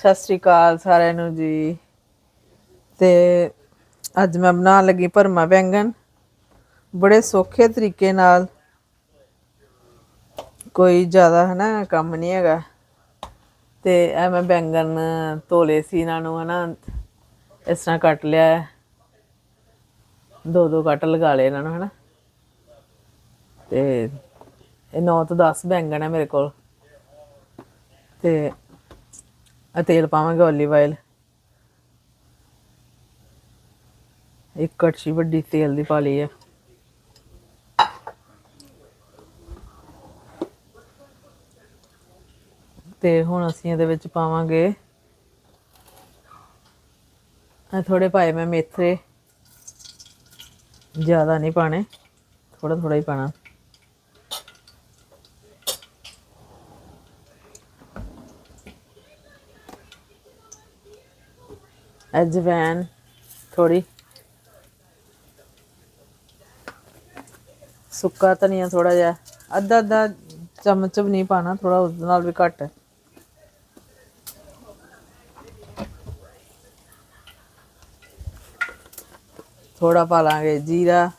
ਸਤਿ ਸ੍ਰੀ ਅਕਾਲ ਸਾਰਿਆਂ ਨੂੰ ਜੀ। ਤੇ ਅੱਜ ਮੈਂ ਬਣਾਉਣ ਲੱਗੀ ਭਰਮਾ ਬੈਂਗਣ। ਬੜੇ ਸੌਖੇ ਤਰੀਕੇ ਨਾਲ ਕੋਈ ਜ਼ਿਆਦਾ ਹੈ ਨਾ ਕੰਮ ਨਹੀਂ ਹੈਗਾ। ਤੇ ਇਹ ਮੈਂ ਬੈਂਗਣ ਤੋਲੇ ਸੀ ਇਹਨਾਂ ਨੂੰ ਹੈ ਨਾ ਇਸ ਤਰ੍ਹਾਂ ਕੱਟ ਲਿਆ। ਦੋ ਦੋ ਕੱਟ ਲਗਾ ਲਏ ਇਹਨਾਂ ਨੂੰ ਹੈ ਨਾ ਤੇ ਇਹ 9 ਤੋਂ 10 ਬੈਂਗਣ ਹੈ ਮੇਰੇ ਕੋਲ। ਤੇ ਆ ਤੇਲ ਪਾਵਾਂਗੇ ਓਲੀਵ ਆਇਲ ਇੱਕ ਕੜਛੀ ਵੱਡੀ ਤੇਲ ਦੀ ਪਾ ਲਈ ਹੈ ਤੇ ਹੁਣ ਅਸੀਂ ਇਹਦੇ ਵਿੱਚ ਪਾਵਾਂਗੇ। ਆ ਥੋੜੇ ਪਾਏ ਮੈਂ ਮੇਥੇ। ਜ਼ਿਆਦਾ ਨਹੀਂ ਪਾਣੇ ਥੋੜਾ ਥੋੜਾ ਹੀ ਪਾਣਾ ਅਜਵੈਨ ਥੋੜੀ ਸੁੱਕਾ ਧਨੀਆ ਥੋੜਾ ਜਿਹਾ ਅੱਧਾ ਅੱਧਾ ਚਮਚ ਵੀ ਨਹੀਂ ਪਾਣਾ ਥੋੜਾ ਉਸ ਨਾਲ ਵੀ ਘੱਟ ਹੈ ਥੋੜਾ ਪਾ ਲਾਂਗੇ ਜੀਰਾ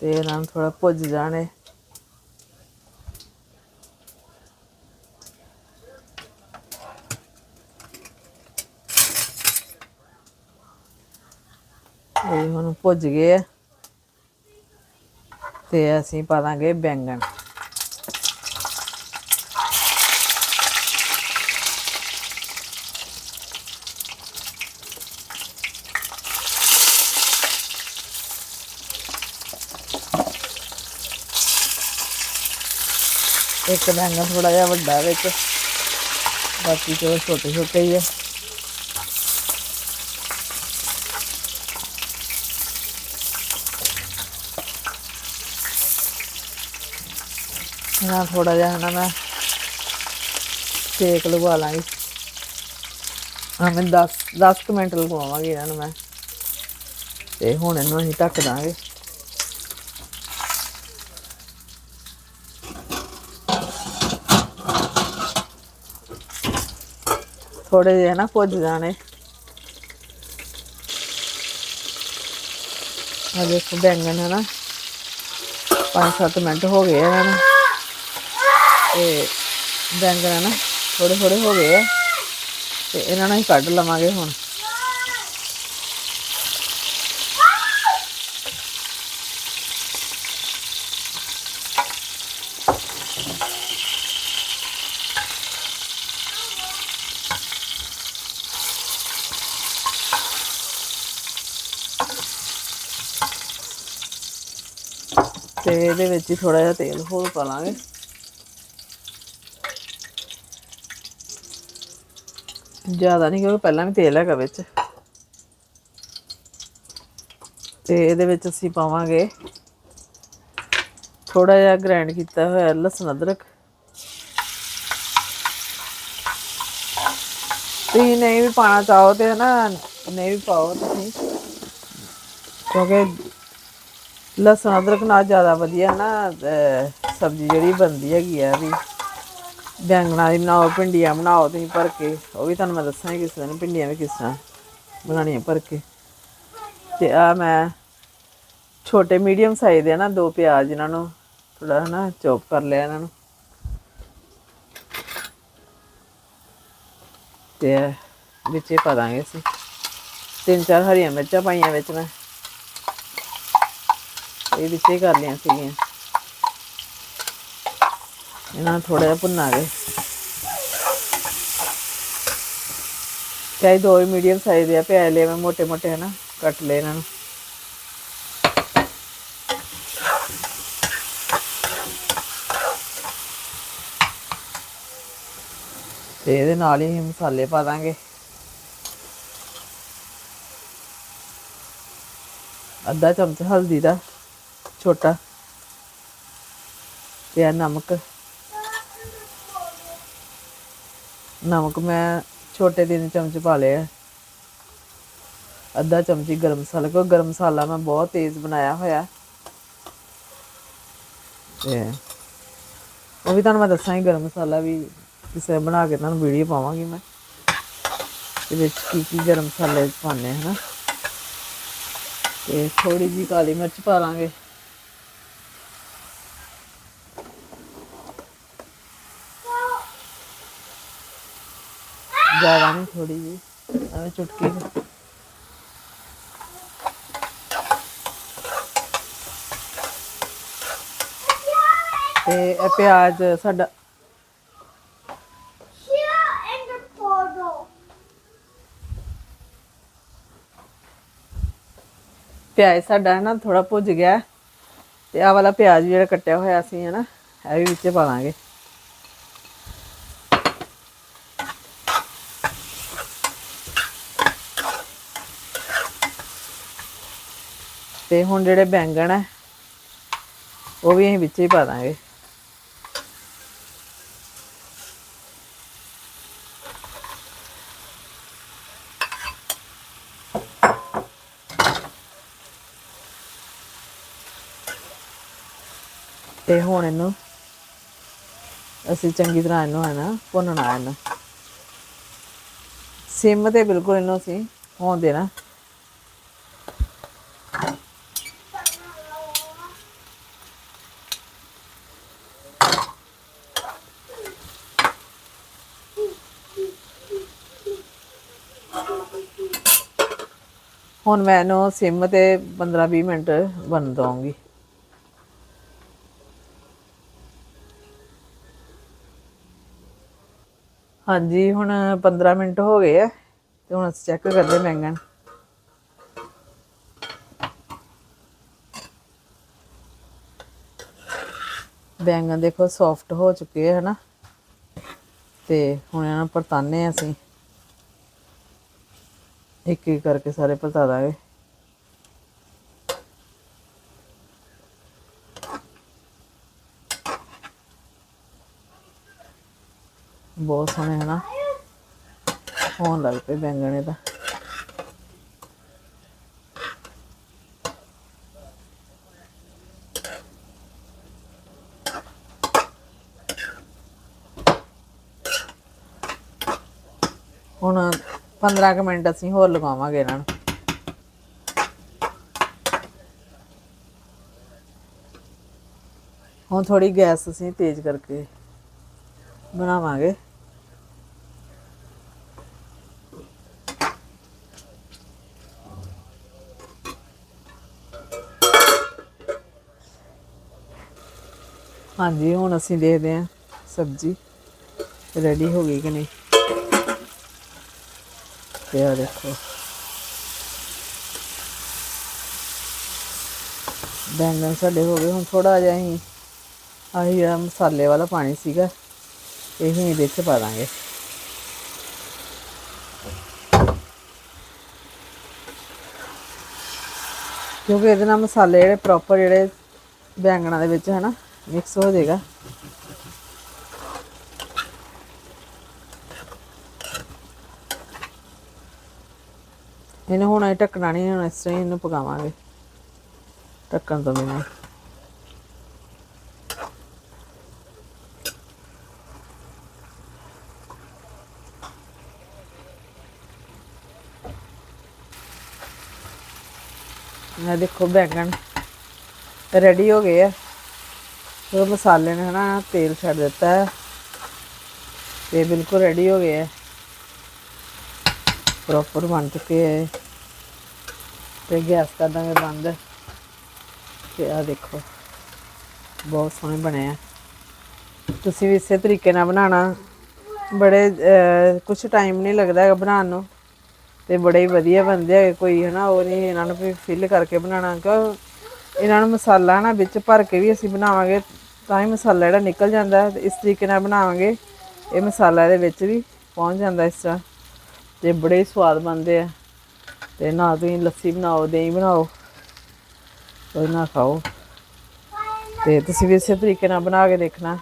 ਤੇ ਇਹਨਾਂ ਨੂੰ ਥੋੜਾ ਭੁੱਜ ਜਾਣੇ। ਇਹ ਹੁਣ ਭੁੱਜ ਗਏ ਆ। ਤੇ ਅਸੀਂ ਪਾ ਦਾਂਗੇ ਬੈਂਗਣ। ਇੱਕ ਬੈਂਗਣ ਥੋੜਾ ਜਿਹਾ ਵੱਡਾ ਵਿੱਚ। ਬਾਕੀ ਚਲੋ ਛੋਟੇ ਛੋਟੇ ਹੀ ਆ। ਨਾ ਥੋੜਾ ਜਿਹਾ ਨਾ ਮੈਂ ਸੇਕ ਲਗਵਾ ਲਾਂਗੀ। ਹਾਂ, ਮੈਂ 10 10 ਕੁ ਮਿੰਟ ਲਗਵਾਵਾਂਗੀ ਇਹਨਾਂ ਨੂੰ ਮੈਂ। ਤੇ ਹੁਣ ਇਹਨੂੰ ਅਸੀਂ ਢੱਕ ਦਾਂਗੇ। ਥੋੜੇ ਜਿਹੇ ਨਾ ਭੁੱਜ ਜਾਣੇ ਆ ਦੇਖੋ ਬੈਂਗਣ ਹੈ ਨਾ 5-7 ਮਿੰਟ ਹੋ ਗਏ ਆ ਇਹਨਾਂ ਨੂੰ ਤੇ ਬੈਂਗਣ ਹੈ ਨਾ ਥੋੜੇ ਥੋੜੇ ਹੋ ਗਏ ਆ ਤੇ ਇਹਨਾਂ ਨੂੰ ਹੀ ਕੱਢ ਲਵਾਂਗੇ ਹੁਣ ਤੇ ਇਹਦੇ ਵਿੱਚ ਹੀ ਥੋੜਾ ਜਿਹਾ ਤੇਲ ਹੋਰ ਪਾ ਲਾਂਗੇ। ਜ਼ਿਆਦਾ ਨਹੀਂ, ਕਿਉਂਕਿ ਪਹਿਲਾਂ ਵੀ ਤੇਲ ਹੈਗਾ ਵਿੱਚ। ਤੇ ਇਹਦੇ ਵਿੱਚ ਅਸੀਂ ਪਾਵਾਂਗੇ ਥੋੜਾ ਜਿਹਾ ਗ੍ਰਾਈਂਡ ਕੀਤਾ ਹੋਇਆ ਲਸਣ ਅਦਰਕ। ਤੁਸੀਂ ਨਹੀਂ ਵੀ ਪਾਣਾ ਚਾਹੋ ਤੇ ਹਨਾ, ਨਹੀਂ ਵੀ ਪਾਓ ਤੁਸੀਂ। ਕਿਉਂਕਿ ਲਸਣ, ਅਦਰਕ ਨਾਲ ਜ਼ਿਆਦਾ ਵਧੀਆ ਨਾ ਸਬਜ਼ੀ ਜਿਹੜੀ ਬਣਦੀ ਹੈਗੀ ਆ ਵੀ। ਬੈਂਗਣਾ ਦੀ ਬਣਾਓ, ਭਿੰਡੀਆਂ ਬਣਾਓ ਤੁਸੀਂ ਭਰ ਕੇ। ਉਹ ਵੀ ਤੁਹਾਨੂੰ ਮੈਂ ਦੱਸਾਂਗੀ ਕਿਸ ਤਰ੍ਹਾਂ ਭਿੰਡੀਆਂ ਵੀ ਕਿਸ ਤਰ੍ਹਾਂ ਬਣਾਉਣੀਆਂ ਭਰ ਕੇ। ਤੇ ਆ ਮੈਂ ਛੋਟੇ ਮੀਡੀਅਮ ਸਾਈਜ਼ ਦੇ ਨਾ, ਦੋ ਪਿਆਜ਼ ਇਹਨਾਂ ਨੂੰ ਥੋੜਾ ਹਨਾ ਚੌਪ ਕਰ ਲਿਆ ਇਹਨਾਂ ਨੂੰ। ਤੇ ਵਿੱਚ ਪਾ ਦਾਂਗੇ ਅਸੀਂ। ਤਿੰਨ ਚਾਰ ਹਰੀਆਂ ਮਿਰਚਾਂ ਪਾਈਆਂ ਵਿੱਚ ਮੈਂ। ये कर लिया सीगियाँ इन्हों थोड़ा जहा भुना गए चाहे दो मीडियम साइज़ दिया प्याज ले मोटे मोटे है ना कट ले इन्हों मसाले पा देंगे अद्धा चमच हल्दी का ਛੋਟਾ। ਤੇ ਆ ਨਮਕ। ਨਮਕ ਮੈਂ ਛੋਟੇ ਤਿੰਨ ਚਮਚ ਪਾ ਲਿਆ ਅੱਧਾ ਚਮਚੀ ਗਰਮ ਮਸਾਲਾ, ਕਿਉਂਕਿ ਗਰਮ ਮਸਾਲਾ ਮੈਂ ਬਹੁਤ ਤੇਜ਼ ਬਣਾਇਆ ਹੋਇਆ ਤੇ ਉਹ ਵੀ ਤੁਹਾਨੂੰ ਮੈਂ ਦੱਸਾਂਗੀ ਗਰਮ ਮਸਾਲਾ ਵੀ ਕਿਸੇ ਬਣਾ ਕੇ ਤੁਹਾਨੂੰ ਵੀਡੀਓ ਪਾਵਾਂਗੀ ਮੈਂ। ਤੇ ਵਿੱਚ ਕੀ ਕੀ ਗਰਮ ਮਸਾਲੇ ਪਾਣੇ ਹਨਾ। ਤੇ ਥੋੜੀ ਜੀ ਕਾਲੀ ਮਿਰਚ ਪਾ ਲਾਂਗੇ। ਜ਼ਿਆਦਾ ਨਹੀਂ ਥੋੜੀ ਜੀ ਐਵੇਂ ਚੁਟਕੀ ਕੁ। ਤੇ ਇਹ ਪਿਆਜ਼ ਸਾਡਾ ਪਿਆਜ਼ ਸਾਡਾ ਹੈ ਨਾ ਥੋੜਾ ਭੁੱਜ ਗਿਆ ਤੇ ਆਹ ਵਾਲਾ ਪਿਆਜ਼ ਜਿਹੜਾ ਕੱਟਿਆ ਹੋਇਆ ਸੀ ਹੈ ਨਾ ਇਹ ਵੀ ਵਿੱਚ ਪਾ ਲਾਂਗੇ ਤੇ ਹੁਣ ਜਿਹੜੇ ਬੈਂਗਣ ਹੈ ਉਹ ਵੀ ਅਸੀਂ ਵਿੱਚ ਹੀ ਪਾ ਦਾਂਗੇ। ਤੇ ਹੁਣ ਇਹਨੂੰ ਅਸੀਂ ਚੰਗੀ ਤਰ੍ਹਾਂ ਇਹਨੂੰ ਹੈ ਨਾ ਭੁੰਨਣਾ ਇਹਨੂੰ। ਸਿਮ ਤੇ ਬਿਲਕੁਲ ਇਹਨੂੰ ਅਸੀਂ ਹੋਣ ਦੇਣਾ। ਹੁਣ ਮੈਂ ਇਹਨੂੰ ਸਿਮ ਤੇ 15-20 ਮਿੰਟ ਬਣ ਦਵਾਂਗੀ। ਹਾਂਜੀ, ਹੁਣ 15 ਮਿੰਟ ਹੋ ਗਏ ਆ ਤੇ ਹੁਣ ਅਸੀਂ ਚੈੱਕ ਕਰਦੇ ਬੈਂਗਣ। ਬੈਂਗਣ ਦੇਖੋ ਸੌਫਟ ਹੋ ਚੁੱਕੇ ਆ ਹਨਾ। ਤੇ ਹੁਣ ਇਹਨਾਂ ਨੂੰ ਪਰਤਾਨੇ ਅਸੀਂ। ਇੱਕ ਇੱਕ ਕਰਕੇ ਸਾਰੇ ਪਰਤਾ ਦਾਂਗੇ। ਬਹੁਤ ਸੋਹਣੇ ਹਨਾ। ਹੋਣ ਲੱਗ ਪਏ ਬੈਂਗਣੇ ਇਹਦਾ ਹੁਣ 15 ਕੁ ਮਿੰਟ ਅਸੀਂ ਹੋਰ ਲਗਾਵਾਂਗੇ ਇਹਨਾਂ ਨੂੰ। ਹੁਣ ਥੋੜੀ ਗੈਸ ਅਸੀਂ ਤੇਜ਼ ਕਰਕੇ ਬਣਾਵਾਂਗੇ। ਹਾਂਜੀ, ਹੁਣ ਅਸੀਂ ਦੇਖਦੇ ਹਾਂ ਸਬਜ਼ੀ ਰੈਡੀ ਹੋ ਗਈ ਕਿ ਨਹੀਂ। ਤੇ ਆ ਦੇਖੋ ਬੈਂਗਣ ਸਾਡੇ ਹੋ ਗਏ ਹੁਣ ਥੋੜਾ ਜਿਹਾ ਹੀ ਆਹੀ ਜਿਹੜਾ ਮਸਾਲੇ ਵਾਲਾ ਪਾਣੀ ਸੀਗਾ ਇਹ ਹੀ ਇਹਦੇ ਚ ਪਾ ਦਾਂਗੇ ਕਿਉਂਕਿ ਇਹਦੇ ਨਾਲ ਮਸਾਲੇ ਜਿਹੜੇ ਪ੍ਰੋਪਰ ਜਿਹੜੇ ਬੈਂਗਣਾਂ ਦੇ ਵਿੱਚ ਹੈ ਨਾ ਮਿਕਸ ਹੋ ਜਾਏਗਾ ਇਹਨੂੰ ਹੁਣ ਇਹ ਢੱਕਣਾ ਨਹੀਂ ਹੁਣ ਇਸ ਤਰ੍ਹਾਂ ਹੀ ਇਹਨੂੰ ਪਕਾਵਾਂਗੇ। ਢੱਕਣ ਤੋਂ ਬਿਨਾਂ। ਇਹ ਦੇਖੋ ਬੈਂਗਣ ਰੈਡੀ ਹੋ ਗਏ ਆ। ਉਹ ਮਸਾਲੇ ਨੇ ਹਨਾ, ਤੇਲ ਛੱਡ ਦਿੱਤਾ ਹੈ। ਤੇ ਬਿਲਕੁਲ ਰੈਡੀ ਹੋ ਗਏ ਆ। ਪ੍ਰੋਪਰ ਬਣ ਚੁੱਕੇ ਹੈ ਤੇ ਗੈਸ ਕਰ ਦਾਂਗੇ ਬੰਦ ਤੇ ਆ ਦੇਖੋ, ਬਹੁਤ ਸੋਹਣੇ ਬਣੇ ਆ। ਤੁਸੀਂ ਵੀ ਇਸੇ ਤਰੀਕੇ ਨਾਲ ਬਣਾਉਣਾ। ਬੜੇ ਕੁਝ ਟਾਈਮ ਨਹੀਂ ਲੱਗਦਾ ਹੈਗਾ ਬਣਾਉਣ ਨੂੰ। ਤੇ ਬੜੇ ਹੀ ਵਧੀਆ ਬਣਦੇ ਹੈਗੇ। ਕੋਈ ਹਨਾ, ਉਹ ਨਹੀਂ ਇਹਨਾਂ ਨੂੰ ਵੀ ਫਿਲ ਕਰਕੇ ਬਣਾਉਣਾ। ਕਿਉਂ? ਇਹਨਾਂ ਨੂੰ ਮਸਾਲਾ ਨਾ ਵਿੱਚ ਭਰ ਕੇ ਵੀ ਅਸੀਂ ਬਣਾਵਾਂਗੇ, ਤਾਂ ਹੀ ਮਸਾਲਾ ਜਿਹੜਾ ਨਿਕਲ ਜਾਂਦਾ। ਹੈ ਇਸ ਤਰੀਕੇ ਨਾਲ ਬਣਾਵਾਂਗੇ। ਇਹ ਮਸਾਲਾ ਇਹਦੇ ਵਿੱਚ ਵੀ ਪਹੁੰਚ ਜਾਂਦਾ ਇਸ ਤਰ੍ਹਾਂ। ਤੇ ਬੜੇ ਹੀ ਸਵਾਦ ਬਣਦੇ ਆ। ਤੇ ਨਾ ਤੁਸੀਂ ਲੱਸੀ ਬਣਾਓ, ਦਹੀਂ ਬਣਾਓ ਉਹ ਨਾ ਖਾਓ। ਤੇ ਤੁਸੀਂ ਵੀ ਇਸੇ ਤਰੀਕੇ ਨਾਲ ਬਣਾ ਕੇ ਦੇਖਣਾ।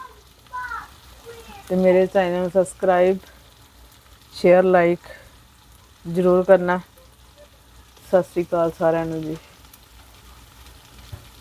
ਤੇ ਮੇਰੇ ਚੈਨਲ ਨੂੰ ਸਬਸਕ੍ਰਾਈਬ, ਸ਼ੇਅਰ, ਲਾਈਕ ਜ਼ਰੂਰ ਕਰਨਾ। ਸਤਿ ਸ੍ਰੀ ਅਕਾਲ ਸਾਰਿਆਂ ਨੂੰ ਜੀ।